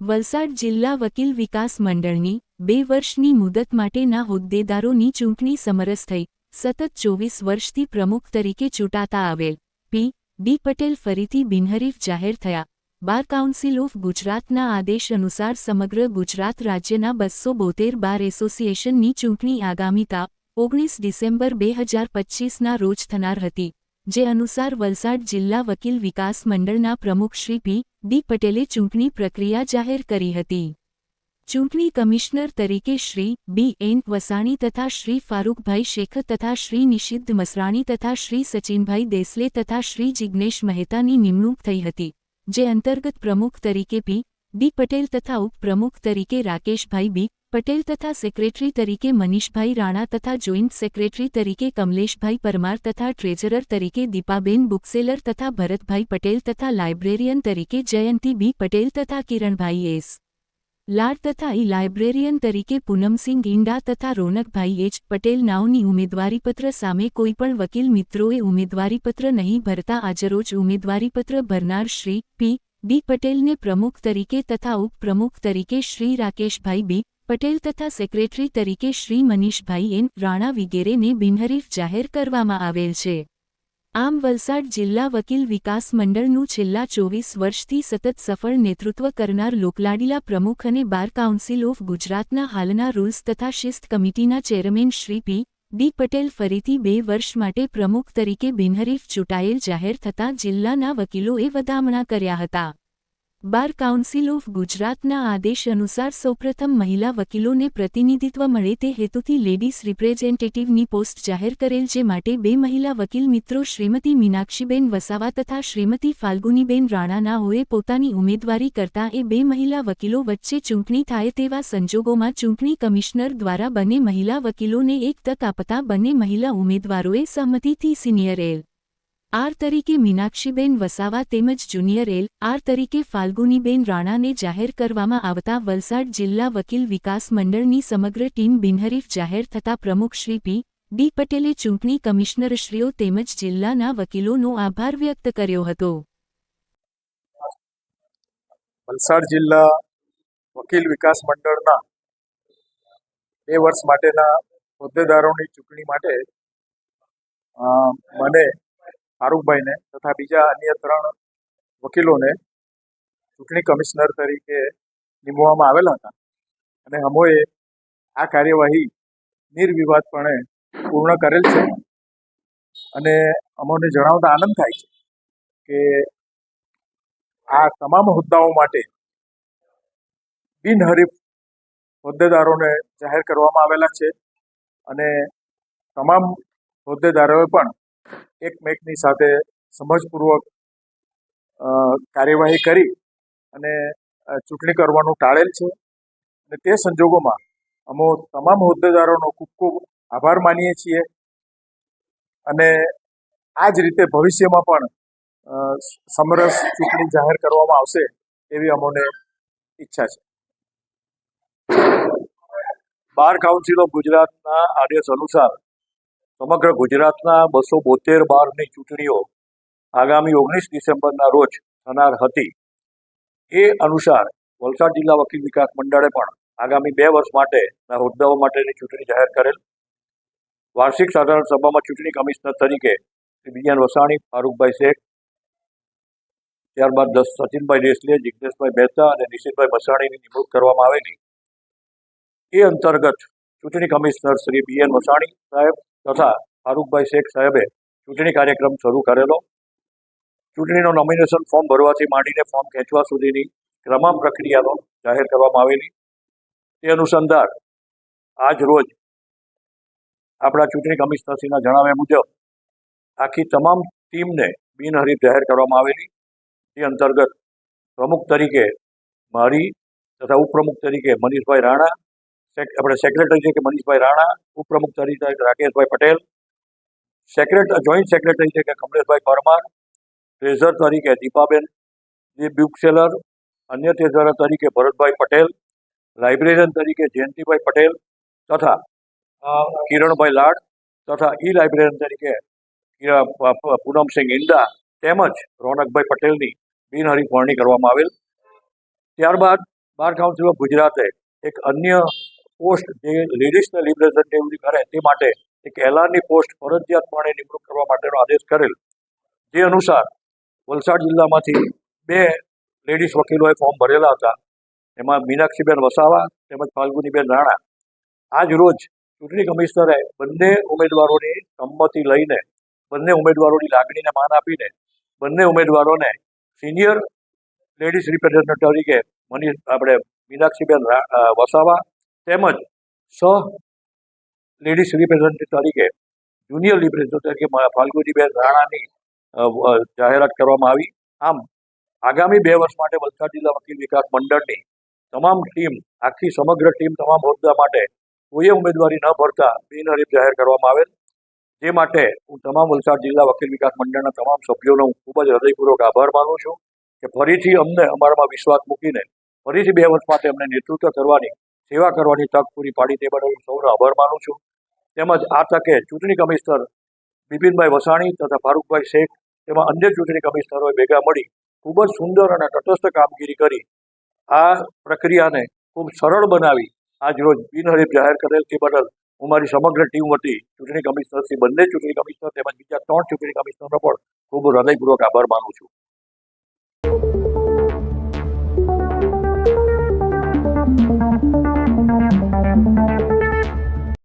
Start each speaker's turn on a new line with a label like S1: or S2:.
S1: વલસાડ જિલ્લા વકીલ વિકાસ મંડળની બે વર્ષની મુદત માટેના હોદ્દેદારોની ચૂંટણી સમરસ થઈ. સતત ચોવીસ વર્ષથી પ્રમુખ તરીકે ચૂંટાતા આવેલ પી. ડી. પટેલ ફરીથી બિનહરીફ જાહેર થયા. બાર કાઉન્સિલ ઓફ ગુજરાતના આદેશ અનુસાર સમગ્ર ગુજરાત રાજ્યના બસો બોતેર બાર એસોસિએશનની ચૂંટણી આગામી તા ઓગણીસ ડિસેમ્બર બે હજાર પચ્ચીસના રોજ થનાર હતી. જે અનુસાર વલસાડ જિલ્લા વકીલ વિકાસ મંડળના પ્રમુખ શ્રી પી. ડી. પટેલે ચૂંટણી પ્રક્રિયા જાહેર કરી હતી. ચૂંટણી કમિશનર તરીકે શ્રી બી. એન. વસાણી તથા શ્રી ફારૂકભાઈ શેખ તથા શ્રી નિષિદ્ધ મસરાણી તથા શ્રી સચિનભાઈ દેસલે તથા શ્રી જિજ્ઞેશ મહેતાની નિમણૂક થઈ હતી, જે અંતર્ગત પ્રમુખ તરીકે પી. ડી. પટેલ તથા ઉપપ્રમુખ તરીકે રાકેશભાઈ બી. પટેલ તથા સેક્રેટરી તરીકે મનીષભાઈ રાણા તથા જોઈન્ટ સેક્રેટરી તરીકે કમલેશભાઈ પરમાર તથા ટ્રેઝરર તરીકે દીપાબેન બુકસેલર તથા ભરતભાઈ પટેલ તથા લાઇબ્રેરિયન તરીકે જયંતી બી પટેલ તથા કિરણભાઈ એસ. લાડ તથા ઈ લાઇબ્રેરિયન તરીકે પૂનમસિંહ ઈંડા તથા રોનકભાઈ એચ. પટેલ નાવની ઉમેદવારીપત્ર સામે કોઈપણ વકીલ મિત્રોએ ઉમેદવારીપત્ર નહીં ભરતા આજરોજ ઉમેદવારીપત્ર ભરનાર શ્રી પી. ડી. પટેલને પ્રમુખ તરીકે તથા ઉપપ્રમુખ તરીકે શ્રી રાકેશભાઈ બી. પટેલ તથા સેક્રેટરી તરીકે શ્રી મનીષભાઈ એન રાણા વિગેરેને બિનહરીફ જાહેર કરવામાં આવેલ છે. આમ વલસાડ જિલ્લા વકીલ વિકાસ મંડળનું છેલ્લા ચોવીસ વર્ષથી સતત સફળ નેતૃત્વ કરનાર લોકલાડીલા પ્રમુખ અને બાર કાઉન્સિલ ઓફ ગુજરાતના હાલના રૂલ્સ તથા શિસ્ત કમિટીના chairman Shri P. D. Patel ફરીથી બે વર્ષ માટે પ્રમુખ તરીકે બિનહરીફ ચૂંટાયેલ જાહેર થતાં જિલ્લાના વકીલોએ વધામણા કર્યા હતા. બાર કાઉન્સિલ ઓફ ગુજરાતના આદેશ અનુસાર સૌપ્રથમ મહિલા વકીલોને પ્રતિનિધિત્વ મળે તે હેતુથી લેડીઝ રિપ્રેઝેન્ટેટિવની પોસ્ટ જાહેર કરેલ જે માટે બે મહિલા વકીલ મિત્રો શ્રીમતી મીનાક્ષીબેન વસાવા તથા શ્રીમતી ફાલ્ગુનીબેન રાણાનાઓએ પોતાની ઉમેદવારી કરતા એ બે મહિલા વકીલો વચ્ચે ચૂંટણી થાય તેવા સંજોગોમાં ચૂંટણી કમિશનર દ્વારા બંને મહિલા વકીલોને એક તક આપતા બંને મહિલા ઉમેદવારોએ સહમતિથી સિનિયર એલ. આર તરીકે મીનાક્ષીબેન વસાવા તેમજ જુનિયર એલ. આર તરીકે ફાલ્ગુનીબેન રાણાને જાહેર કરવામાં આવતા વલસાડ જિલ્લા વકીલ વિકાસ મંડળની સમગ્ર ટીમ બિનહરીફ જાહેર થતા પ્રમુખ શ્રી પી. ડી. પટેલે ચૂંટણી કમિશનરશ્રીઓ તેમજ જિલ્લાના વકીલોનો આભાર વ્યક્ત કર્યો હતો.
S2: વલસાડ જિલ્લા વકીલ વિકાસ મંડળના બે વર્ષ માટેના હોદ્દેદારોની ચૂંટણી માટે મને ફારૂકભાઈને તથા બીજા અન્ય ત્રણ વકીલોને ચૂંટણી કમિશનર તરીકે નિમવામાં આવેલા હતા. અને હમોએ આ કાર્યવાહી નિર્વિવાદપણે પૂર્ણ કરેલ છે અને અમોને જણાવતા આનંદ થાય છે કે આ તમામ હોદ્દાઓ માટે બિનહરીફ હોદ્દેદારોને જાહેર કરવામાં આવેલા છે અને તમામ હોદ્દેદારોએ પણ એકમેકની સાથે સમજપૂર્વક કાર્યવાહી કરી અને ચૂંટણી કરવાનું ટાળેલ છે. અને તે સંજોગોમાં અમો તમામ હોદ્દેદારોનો ખૂબ ખૂબ આભાર માનીએ છીએ. અને આ જ રીતે ભવિષ્યમાં પણ સમરસ ચૂંટણી જાહેર કરવામાં આવશે એવી અમોને ઈચ્છા છે.
S3: બાર કાઉન્સિલ ઓફ ગુજરાતના આદેશ અનુસાર સમગ્ર ગુજરાતના બસો બોતેર બારની ચૂંટણીઓ આગામી ઓગણીસ ડિસેમ્બરના રોજ થનાર હતી. એ અનુસાર વલસાડ જિલ્લા વકીલ વિકાસ મંડળે પણ આગામી બે વર્ષ માટેના હોદ્દાઓ માટેની ચૂંટણી જાહેર કરેલ. વાર્ષિક સાધારણ સભામાં ચૂંટણી કમિશનર તરીકે શ્રી બીએન વસાણી, ફારૂકભાઈ શેખ, ત્યારબાદ દસ સચિનભાઈ દેસલે જિજ્ઞેશભાઈ મહેતા અને નિશિતભાઈ મસાણીની નિમણૂક કરવામાં આવેલી. એ અંતર્ગત ચૂંટણી commissioner Shri B N Vasani સાહેબ તથા ફારૂકભાઈ શેખ સાહેબે ચૂંટણી કાર્યક્રમ શરૂ કરેલો. ચૂંટણીનો નોમિનેશન ફોર્મ ભરવાથી માંડીને ફોર્મ ખેંચવા સુધીની તમામ પ્રક્રિયાનો જાહેર કરવામાં આવેલી. તે અનુસંધાન આજ રોજ આપણા ચૂંટણી કમિશનરશ્રીના જણાવ્યા મુજબ આખી તમામ ટીમને બિનહરીફ જાહેર કરવામાં આવેલી. તે અંતર્ગત પ્રમુખ તરીકે મારી તથા ઉપપ્રમુખ તરીકે મનીષભાઈ રાણા આપણે સેક્રેટરી છે કે મનીષભાઈ રાણા, ઉપપ્રમુખ તરીકે Rakeshbhai Patel secret joint secretary છે કે કમલેશભાઈ પરમાર ટ્રેઝર તરીકે દીપાબેન, જી બુકસેલર અન્ય ટ્રેઝરર તરીકે ભરતભાઈ પટેલ લાઇબ્રેરિયન તરીકે જયંતિભાઈ પટેલ તથા કિરણભાઈ લાડ તથા ઈ લાઇબ્રેરિયન તરીકે પૂનમસિંહ ઇંડા તેમજ રોનકભાઈ પટેલની બિનહરીફ વરણી કરવામાં આવેલ. ત્યારબાદ બાર કાઉન્સિલ ઓફ ગુજરાતે એક અન્ય પોસ્ટ જે લેડીઝના રિપ્રેઝેન્ટેટિવ કરે તે માટે એક એલાનની પોસ્ટ ફરજિયાતપણે નિમણૂક કરવા માટેનો આદેશ કરેલ. જે અનુસાર વલસાડ જિલ્લામાંથી બે લેડીઝ વકીલોએ ફોર્મ ભરેલા હતા. એમાં મીનાક્ષીબેન વસાવા તેમજ ફાલ્ગુનીબેન રાણા. આજ રોજ ચૂંટણી કમિશનરે બંને ઉમેદવારોની સંમતિ લઈને, બંને ઉમેદવારોની લાગણીને માન આપીને, બંને ઉમેદવારોને સિનિયર લેડીઝ રિપ્રેઝેન્ટેટિવ તરીકે મની આપણે મીનાક્ષીબેન વસાવા તેમજ સ લેડીઝ રિપ્રેઝેન્ટેટિવ તરીકે જુનિયર રિપ્રેઝેન્ટેટિવ તરીકે ફાલ્ગુજીબેન રાણાની જાહેરાત કરવામાં આવી. આમ, આગામી બે વર્ષ માટે વલસાડ જિલ્લા વકીલ વિકાસ મંડળની તમામ ટીમ, આખી સમગ્ર ટીમ તમામ હોદ્દા માટે કોઈએ ઉમેદવારી ન ભરતા બિનહરીફ જાહેર કરવામાં આવેલ. જે માટે હું તમામ વલસાડ જિલ્લા વકીલ વિકાસ મંડળના તમામ સભ્યોનો હું ખૂબ જ હૃદયપૂર્વક આભાર માનું છું કે ફરીથી અમને અમારામાં વિશ્વાસ મૂકીને ફરીથી બે વર્ષ માટે અમને નેતૃત્વ કરવાની સેવા કરવાની તક પૂરી પાડી તે બદલ હું સૌનો આભાર માનું છું. તેમજ આ તકે ચૂંટણી કમિશનર બિપિનભાઈ વસાણી તથા ફારૂકભાઈ શેખ તેમાં અન્ય ચૂંટણી કમિશનરોએ ભેગા મળી ખૂબ જ સુંદર અને તટસ્થ કામગીરી કરી. આ પ્રક્રિયાને ખૂબ સરળ બનાવી આજરોજ બિનહરીફ જાહેર કરેલ તે બદલ હું મારી સમગ્ર ટીમ વતી ચૂંટણી કમિશનર શ્રી બંને ચૂંટણી કમિશનર તેમજ બીજા ત્રણ ચૂંટણી કમિશનરનો પણ ખૂબ હૃદયપૂર્વક આભાર માનું છું.
S4: Thank you.